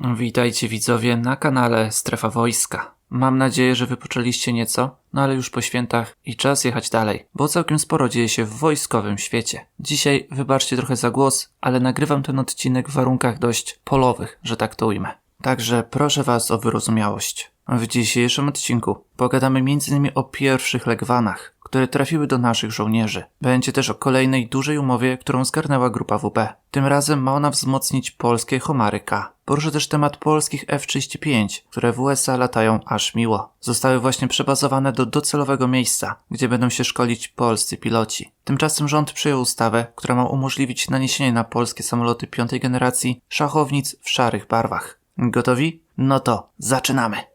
Witajcie widzowie na kanale Strefa Wojska. Mam nadzieję, że wypoczęliście nieco, no ale już po świętach i czas jechać dalej, bo całkiem sporo dzieje się w wojskowym świecie. Dzisiaj wybaczcie trochę za głos, ale nagrywam ten odcinek w warunkach dość polowych, że tak to ujmę. Także proszę was o wyrozumiałość. W dzisiejszym odcinku pogadamy m.in. o pierwszych legwanach, które trafiły do naszych żołnierzy. Będzie też o kolejnej dużej umowie, którą zgarnęła grupa WP. Tym razem ma ona wzmocnić polskie Homary K. Poruszę też temat polskich F-35, które w USA latają aż miło. Zostały właśnie przebazowane do docelowego miejsca, gdzie będą się szkolić polscy piloci. Tymczasem rząd przyjął ustawę, która ma umożliwić naniesienie na polskie samoloty piątej generacji szachownic w szarych barwach. Gotowi? No to zaczynamy!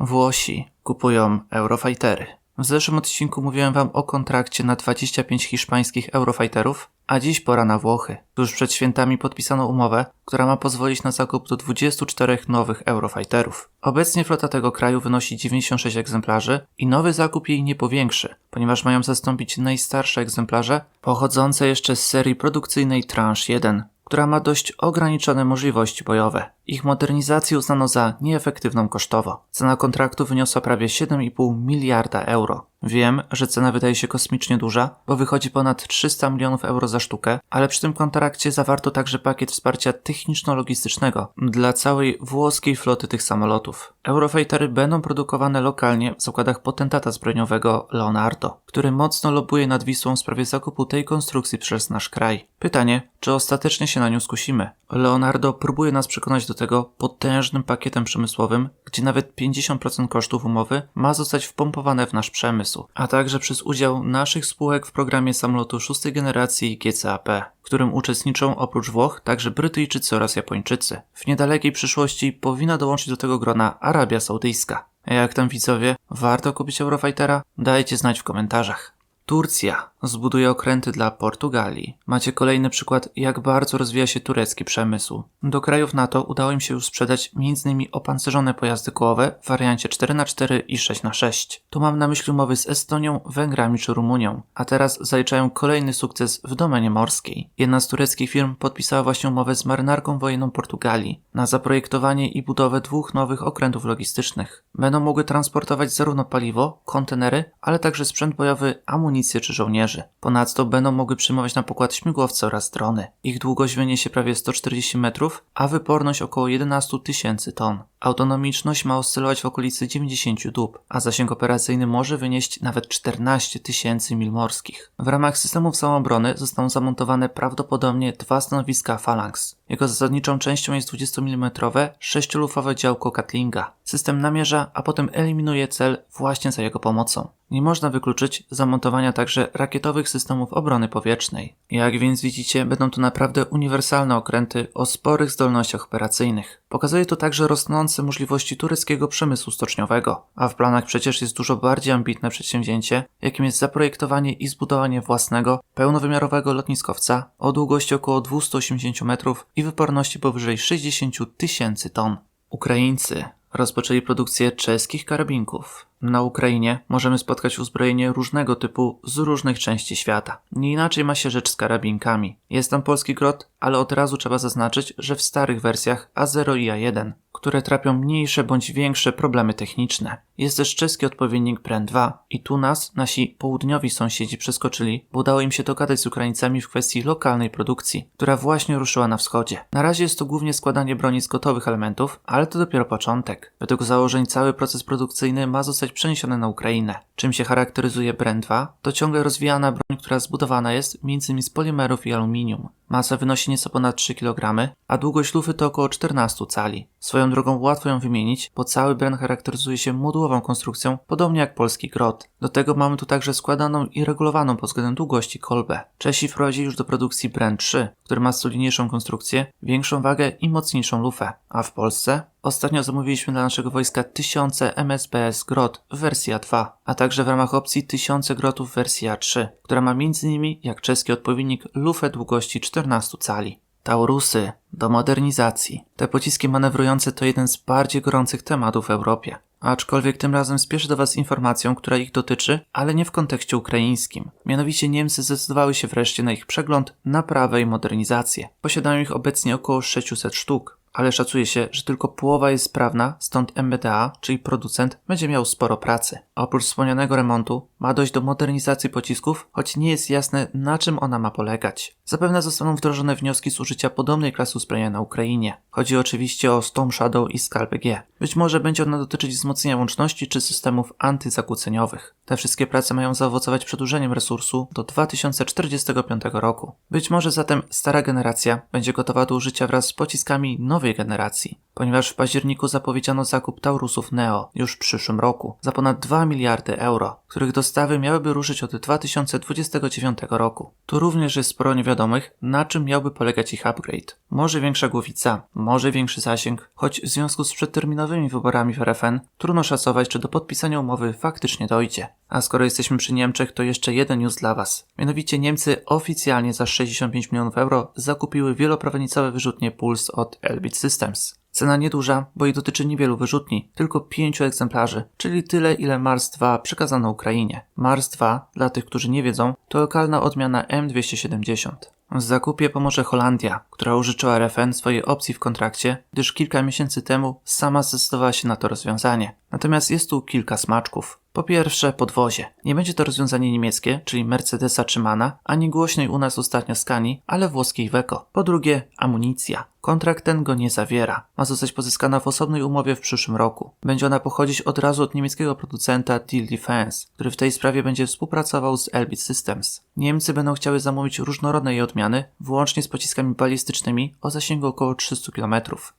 Włosi kupują Eurofightery. W zeszłym odcinku mówiłem wam o kontrakcie na 25 hiszpańskich Eurofighterów, a dziś pora na Włochy. Tuż przed świętami podpisano umowę, która ma pozwolić na zakup do 24 nowych Eurofighterów. Obecnie flota tego kraju wynosi 96 egzemplarzy i nowy zakup jej nie powiększy, ponieważ mają zastąpić najstarsze egzemplarze pochodzące jeszcze z serii produkcyjnej Tranche 1, która ma dość ograniczone możliwości bojowe. Ich modernizację uznano za nieefektywną kosztowo. Cena kontraktu wyniosła prawie 7,5 miliarda euro. Wiem, że cena wydaje się kosmicznie duża, bo wychodzi ponad 300 milionów euro za sztukę, ale przy tym kontrakcie zawarto także pakiet wsparcia techniczno-logistycznego dla całej włoskiej floty tych samolotów. Eurofightery będą produkowane lokalnie w zakładach potentata zbrojeniowego Leonardo, który mocno lobuje nad Wisłą w sprawie zakupu tej konstrukcji przez nasz kraj. Pytanie, czy ostatecznie się na nią skusimy? Leonardo próbuje nas przekonać do tego potężnym pakietem przemysłowym, gdzie nawet 50% kosztów umowy ma zostać wpompowane w nasz przemysł, a także przez udział naszych spółek w programie samolotu szóstej generacji GCAP, w którym uczestniczą oprócz Włoch także Brytyjczycy oraz Japończycy. W niedalekiej przyszłości powinna dołączyć do tego grona Arabia Saudyjska. Jak tam widzowie? Warto kupić Eurofightera? Dajcie znać w komentarzach. Turcja zbuduje okręty dla Portugalii. Macie kolejny przykład, jak bardzo rozwija się turecki przemysł. Do krajów NATO udało im się już sprzedać m.in. opancerzone pojazdy kołowe w wariancie 4x4 i 6x6. Tu mam na myśli umowy z Estonią, Węgrami czy Rumunią. A teraz zaliczają kolejny sukces w domenie morskiej. Jedna z tureckich firm podpisała właśnie umowę z marynarką wojenną Portugalii na zaprojektowanie i budowę dwóch nowych okrętów logistycznych. Będą mogły transportować zarówno paliwo, kontenery, ale także sprzęt bojowy, amunicję czy żołnierzy. Ponadto będą mogły przyjmować na pokład śmigłowce oraz drony. Ich długość wyniesie prawie 140 metrów, a wyporność około 11 tysięcy ton. Autonomiczność ma oscylować w okolicy 90 dób, a zasięg operacyjny może wynieść nawet 14 tysięcy mil morskich. W ramach systemów samoobrony zostaną zamontowane prawdopodobnie dwa stanowiska Phalanx. Jego zasadniczą częścią jest 20 mm sześciolufowe działko Katlinga. System namierza, a potem eliminuje cel właśnie za jego pomocą. Nie można wykluczyć zamontowania także rakietowych systemów obrony powietrznej. Jak więc widzicie, będą to naprawdę uniwersalne okręty o sporych zdolnościach operacyjnych. Pokazuje to także rosnące możliwości tureckiego przemysłu stoczniowego, a w planach przecież jest dużo bardziej ambitne przedsięwzięcie, jakim jest zaprojektowanie i zbudowanie własnego, pełnowymiarowego lotniskowca o długości około 280 metrów i wyporności powyżej 60 tysięcy ton. Ukraińcy rozpoczęli produkcję czeskich karabinków. Na Ukrainie możemy spotkać uzbrojenie różnego typu z różnych części świata. Nie inaczej ma się rzecz z karabinkami. Jest tam polski grot, ale od razu trzeba zaznaczyć, że w starych wersjach A0 i A1, które trapią mniejsze bądź większe problemy techniczne. Jest też czeski odpowiednik Pren 2 i tu nas nasi południowi sąsiedzi przeskoczyli, bo udało im się dogadać z Ukraińcami w kwestii lokalnej produkcji, która właśnie ruszyła na wschodzie. Na razie jest to głównie składanie broni z gotowych elementów, ale to dopiero początek. Według założeń cały proces produkcyjny ma zostać przeniesiony na Ukrainę. Czym się charakteryzuje Bren 2? To ciągle rozwijana broń, która zbudowana jest m.in. z polimerów i aluminium. Masa wynosi nieco ponad 3 kg, a długość lufy to około 14 cali. Swoją drogą łatwo ją wymienić, bo cały Bren charakteryzuje się modułową konstrukcją, podobnie jak polski grot. Do tego mamy tu także składaną i regulowaną pod względem długości kolbę. Czesi wprowadzili już do produkcji Bren 3, który ma solidniejszą konstrukcję, większą wagę i mocniejszą lufę. A w Polsce? Ostatnio zamówiliśmy dla naszego wojska tysiące MSBS Grot w wersji A2, a także w ramach opcji tysiące grotów w wersji A3, która ma m.in. jak czeski odpowiednik lufę długości 14 cali. Taurusy do modernizacji. Te pociski manewrujące to jeden z bardziej gorących tematów w Europie. Aczkolwiek tym razem spieszę do Was informacją, która ich dotyczy, ale nie w kontekście ukraińskim. Mianowicie Niemcy zdecydowały się wreszcie na ich przegląd, naprawę i modernizację. Posiadają ich obecnie około 600 sztuk ale szacuje się, że tylko połowa jest sprawna, stąd MBDA, czyli producent, będzie miał sporo pracy. A oprócz wspomnianego remontu ma dojść do modernizacji pocisków, choć nie jest jasne na czym ona ma polegać. Zapewne zostaną wdrożone wnioski z użycia podobnej klasy uzbrojenia na Ukrainie. Chodzi oczywiście o Storm Shadow i Scalp G. Być może będzie ona dotyczyć wzmocnienia łączności czy systemów antyzakłóceniowych. Te wszystkie prace mają zaowocować przedłużeniem resursu do 2045 roku. Być może zatem stara generacja będzie gotowa do użycia wraz z pociskami nowej generacji, ponieważ w październiku zapowiedziano zakup Taurusów Neo już w przyszłym roku za ponad 2 miliardy euro, których dostawy miałyby ruszyć od 2029 roku. Tu również jest sporo niewiadomych, na czym miałby polegać ich upgrade. Może większa głowica, może większy zasięg, choć w związku z przedterminowymi wyborami w RFN trudno szacować, czy do podpisania umowy faktycznie dojdzie. A skoro jesteśmy przy Niemczech, to jeszcze jeden news dla Was. Mianowicie Niemcy oficjalnie za 65 milionów euro zakupiły wieloprawenicowe wyrzutnie Pulse od Elbit Systems. Cena nieduża, bo jej dotyczy niewielu wyrzutni, tylko pięciu egzemplarzy, czyli tyle ile Mars 2 przekazano Ukrainie. Mars 2, dla tych, którzy nie wiedzą, to lokalna odmiana M270. W zakupie pomoże Holandia, która użyczyła RFN swojej opcji w kontrakcie, gdyż kilka miesięcy temu sama zdecydowała się na to rozwiązanie. Natomiast jest tu kilka smaczków. Po pierwsze, podwozie. Nie będzie to rozwiązanie niemieckie, czyli Mercedesa czy Mana, ani głośnej u nas ostatnio Scani, ale włoskiej Weco. Po drugie, amunicja. Kontrakt ten go nie zawiera. Ma zostać pozyskana w osobnej umowie w przyszłym roku. Będzie ona pochodzić od razu od niemieckiego producenta Deal Defense, który w tej sprawie będzie współpracował z Elbit Systems. Niemcy będą chciały zamówić różnorodne jej odmiany, włącznie z pociskami balistycznymi o zasięgu około 300 km.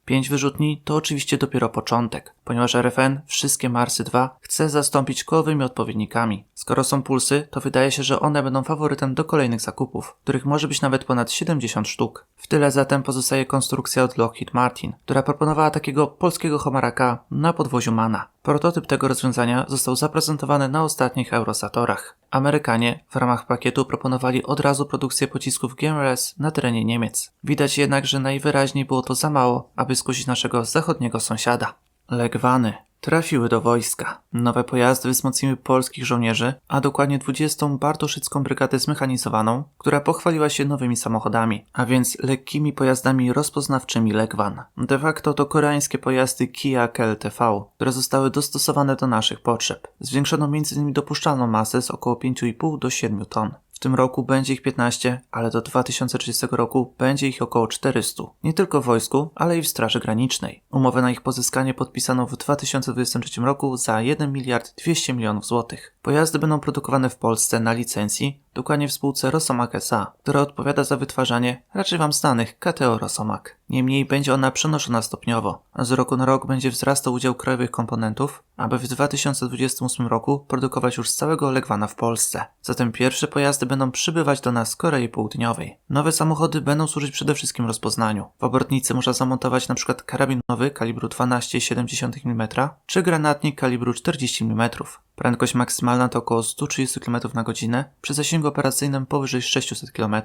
Pięć wyrzutni to oczywiście dopiero początek, ponieważ RFN wszystkie Marsy 2 chce zastąpić kołowymi odpowiednikami. Skoro są pulsy, to wydaje się, że one będą faworytem do kolejnych zakupów, których może być nawet ponad 70 sztuk. W tyle zatem pozostaje konstrukcja od Lockheed Martin, która proponowała takiego polskiego homaraka na podwoziu Mana. Prototyp tego rozwiązania został zaprezentowany na ostatnich Eurosatorach. Amerykanie w ramach pakietu proponowali od razu produkcję pocisków GMRS na terenie Niemiec. Widać jednak, że najwyraźniej było to za mało, aby skusić naszego zachodniego sąsiada. Legwany trafiły do wojska. Nowe pojazdy wzmocniły polskich żołnierzy, a dokładnie 20. Bartoszycką Brygadę Zmechanizowaną, która pochwaliła się nowymi samochodami, a więc lekkimi pojazdami rozpoznawczymi Legwan. De facto to koreańskie pojazdy Kia KLTV, które zostały dostosowane do naszych potrzeb. Zwiększono m.in. dopuszczalną masę z około 5,5 do 7 ton tym roku będzie ich 15, ale do 2030 roku będzie ich około 400. Nie tylko w wojsku, ale i w Straży Granicznej. Umowę na ich pozyskanie podpisano w 2023 roku za 1 miliard 200 milionów złotych. Pojazdy będą produkowane w Polsce na licencji, dokładnie w spółce Rosomak S.A., która odpowiada za wytwarzanie raczej Wam znanych KTO Rosomak. Niemniej będzie ona przenoszona stopniowo, z roku na rok będzie wzrastał udział krajowych komponentów, aby w 2028 roku produkować już całego Legwana w Polsce. Zatem pierwsze pojazdy będą przybywać do nas z Korei Południowej. Nowe samochody będą służyć przede wszystkim rozpoznaniu. W obornicy można zamontować np. karabinowy kalibru 12,7 mm czy granatnik kalibru 40 mm. Prędkość maksymalna to około 130 km na godzinę przy zasięgu operacyjnym powyżej 600 km.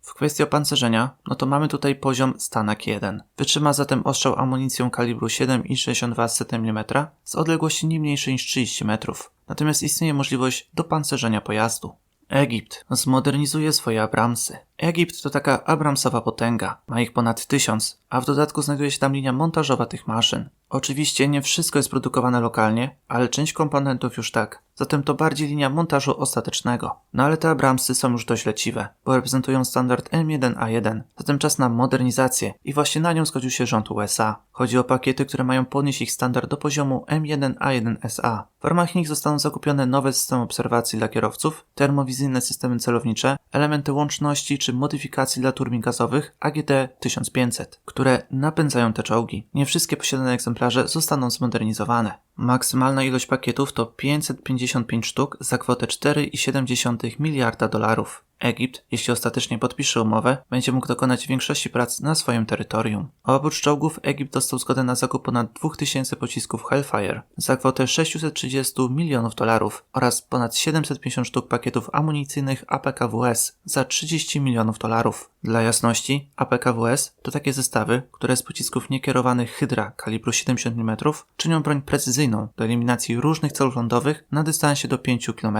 W kwestii opancerzenia, no to mamy tutaj poziom Stanak 1. Wytrzyma zatem ostrzał amunicją kalibru 7,62 mm z odległości nie mniejszej niż 30 metrów. Natomiast istnieje możliwość dopancerzenia pojazdu. Egipt zmodernizuje swoje Abramsy. Egipt to taka Abramsowa potęga. Ma ich ponad tysiąc, a w dodatku znajduje się tam linia montażowa tych maszyn. Oczywiście nie wszystko jest produkowane lokalnie, ale część komponentów już tak. Zatem to bardziej linia montażu ostatecznego. No ale te Abramsy są już dość leciwe, bo reprezentują standard M1A1. Zatem czas na modernizację i właśnie na nią zgodził się rząd USA. Chodzi o pakiety, które mają podnieść ich standard do poziomu M1A1SA. W ramach nich zostaną zakupione nowe systemy obserwacji dla kierowców, termowizyjne systemy celownicze, elementy łączności czy modyfikacji dla turbin gazowych AGD-1500, które napędzają te czołgi. Nie wszystkie posiadane egzemplarze zostaną zmodernizowane. Maksymalna ilość pakietów to 555 sztuk za kwotę 4,7 miliarda dolarów. Egipt, jeśli ostatecznie podpisze umowę, będzie mógł dokonać większości prac na swoim terytorium. Oprócz czołgów Egipt dostał zgodę na zakup ponad 2000 pocisków Hellfire za kwotę 630 milionów dolarów oraz ponad 750 sztuk pakietów amunicyjnych APKWS za 30 milionów dolarów. Dla jasności, APKWS to takie zestawy, które z pocisków niekierowanych Hydra kalibru 70 mm czynią broń precyzyjną precyzyjną do eliminacji różnych celów lądowych na dystansie do 5 km.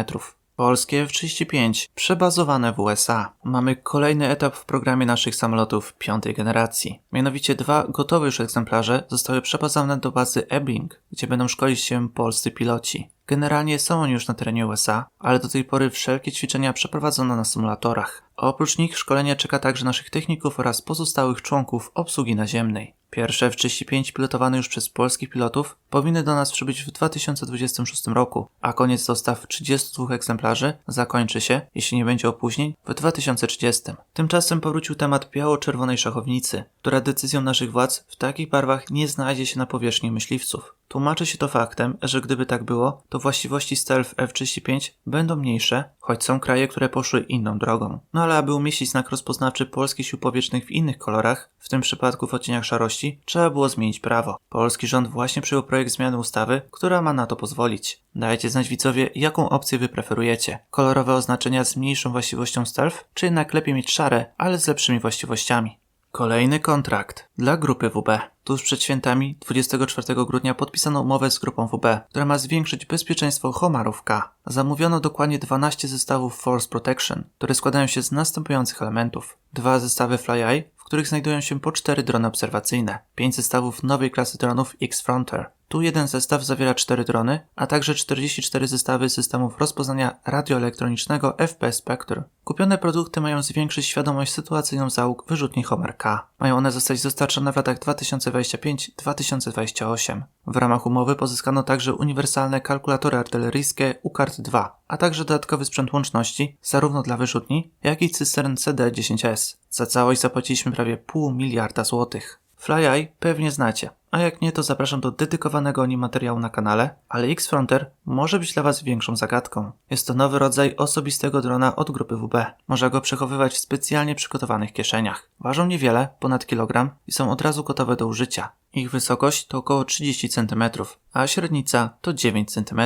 Polskie F-35, przebazowane w USA. Mamy kolejny etap w programie naszych samolotów piątej generacji. Mianowicie dwa gotowe już egzemplarze zostały przebazowane do bazy Ebbing, gdzie będą szkolić się polscy piloci. Generalnie są oni już na terenie USA, ale do tej pory wszelkie ćwiczenia przeprowadzono na symulatorach. Oprócz nich szkolenie czeka także naszych techników oraz pozostałych członków obsługi naziemnej. Pierwsze F-35 pilotowane już przez polskich pilotów powinny do nas przybyć w 2026 roku, a koniec dostaw 32 egzemplarzy zakończy się, jeśli nie będzie opóźnień, w 2030. Tymczasem powrócił temat biało-czerwonej szachownicy, która decyzją naszych władz w takich barwach nie znajdzie się na powierzchni myśliwców. Tłumaczy się to faktem, że gdyby tak było, to właściwości stealth F-35 będą mniejsze, choć są kraje, które poszły inną drogą. No ale aby umieścić znak rozpoznawczy polskich sił powietrznych w innych kolorach, w tym przypadku w odcieniach szarości, trzeba było zmienić prawo. Polski rząd właśnie przyjął projekt zmiany ustawy, która ma na to pozwolić. Dajcie znać widzowie, jaką opcję wy preferujecie. Kolorowe oznaczenia z mniejszą właściwością stealth, czy jednak lepiej mieć szare, ale z lepszymi właściwościami. Kolejny kontrakt dla grupy WB. Tuż przed świętami 24 grudnia podpisano umowę z grupą WB, która ma zwiększyć bezpieczeństwo Homarów K. Zamówiono dokładnie 12 zestawów Force Protection, które składają się z następujących elementów. Dwa zestawy FlyEye, w których znajdują się po cztery drony obserwacyjne, pięć zestawów nowej klasy dronów X-Frontier. Tu jeden zestaw zawiera 4 drony, a także 44 zestawy systemów rozpoznania radioelektronicznego FP Spectre. Kupione produkty mają zwiększyć świadomość sytuacyjną załóg wyrzutni Homer K. Mają one zostać dostarczone w latach 2025-2028. W ramach umowy pozyskano także uniwersalne kalkulatory artyleryjskie UCART-2, a także dodatkowy sprzęt łączności, zarówno dla wyrzutni, jak i cystern CD-10S. Za całość zapłaciliśmy prawie pół miliarda złotych. FlyEye pewnie znacie, a jak nie to zapraszam do dedykowanego o nim materiału na kanale, ale X-Fronter może być dla Was większą zagadką. Jest to nowy rodzaj osobistego drona od grupy WB. Można go przechowywać w specjalnie przygotowanych kieszeniach. Ważą niewiele, ponad kilogram i są od razu gotowe do użycia. Ich wysokość to około 30 cm, a średnica to 9 cm.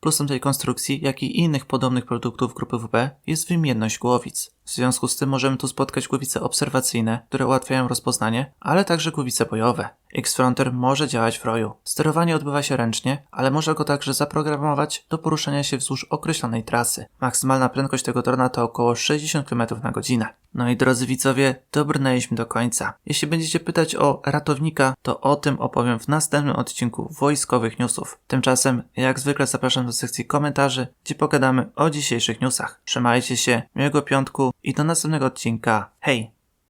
Plusem tej konstrukcji, jak i innych podobnych produktów grupy WB jest wymienność głowic. W związku z tym możemy tu spotkać głowice obserwacyjne, które ułatwiają rozpoznanie, ale także głowice bojowe. X-Fronter może działać w roju. Sterowanie odbywa się ręcznie, ale można go także zaprogramować do poruszania się wzdłuż określonej trasy. Maksymalna prędkość tego drona to około 60 km na godzinę. No i drodzy widzowie, dobrnęliśmy do końca. Jeśli będziecie pytać o ratownika, to o tym opowiem w następnym odcinku wojskowych newsów. Tymczasem, jak zwykle zapraszam do sekcji komentarzy, gdzie pogadamy o dzisiejszych newsach. Trzymajcie się, miłego piątku i do następnego odcinka. Hej!